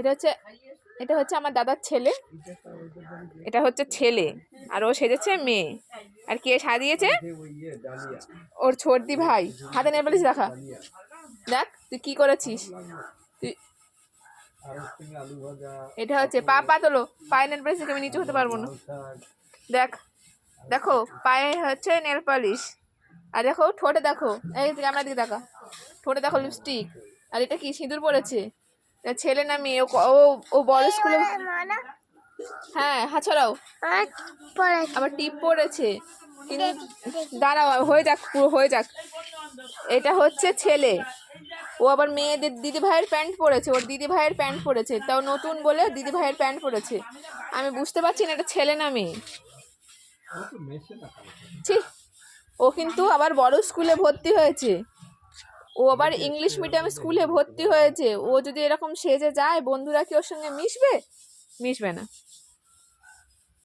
এটা হচ্ছে এটা হচ্ছে আমার দাদার ছেলে। এটা হচ্ছে ছেলে। আর ও সেজেছে মেয়ে। আর কে সাজিয়েছে? ওর ছোটদি ভাই। হাতে নিয়ে বলিস দেখা দেখ, তুই কি করেছিস? তুই এটা হচ্ছে, পা পা তোলো পায়ে নেল পালিশ আমি নিচু হতে পারব না। দেখ, দেখো, পায়ে হচ্ছে নেল পালিশ। আর দেখো, ঠোঁটে দেখো। এই ক্যামেরা দিকে দেখা। ঠোঁটে দেখো লিপস্টিক। আর এটা কি, সিঁদুর পড়েছে ছেলে না মেয়ে, ও ও বড় স্কুলে হ্যাঁ হ্যাঁ ছড়াও। আবার টিপ পড়েছে। কিন্তু দাঁড়াও, হয়ে যাক, পুরো হয়ে যাক। এটা হচ্ছে ছেলে। ও আবার মেয়েদের দিদি ভাইয়ের প্যান্ট পরেছে ওর দিদি ভাইয়ের প্যান্ট পরেছে তাও নতুন বলে দিদি ভাইয়ের প্যান্ট পরেছে আমি বুঝতে পারছি না, এটা ছেলে না মেয়ে। ছি, ও কিন্তু আবার বড় স্কুলে ভর্তি হয়েছে। ও আবার ইংলিশ মিডিয়াম স্কুলে ভর্তি হয়েছে। ও যদি এরকম সেজে যায় বন্ধুরা কি ওর সঙ্গে মিশবে? মিশবে না।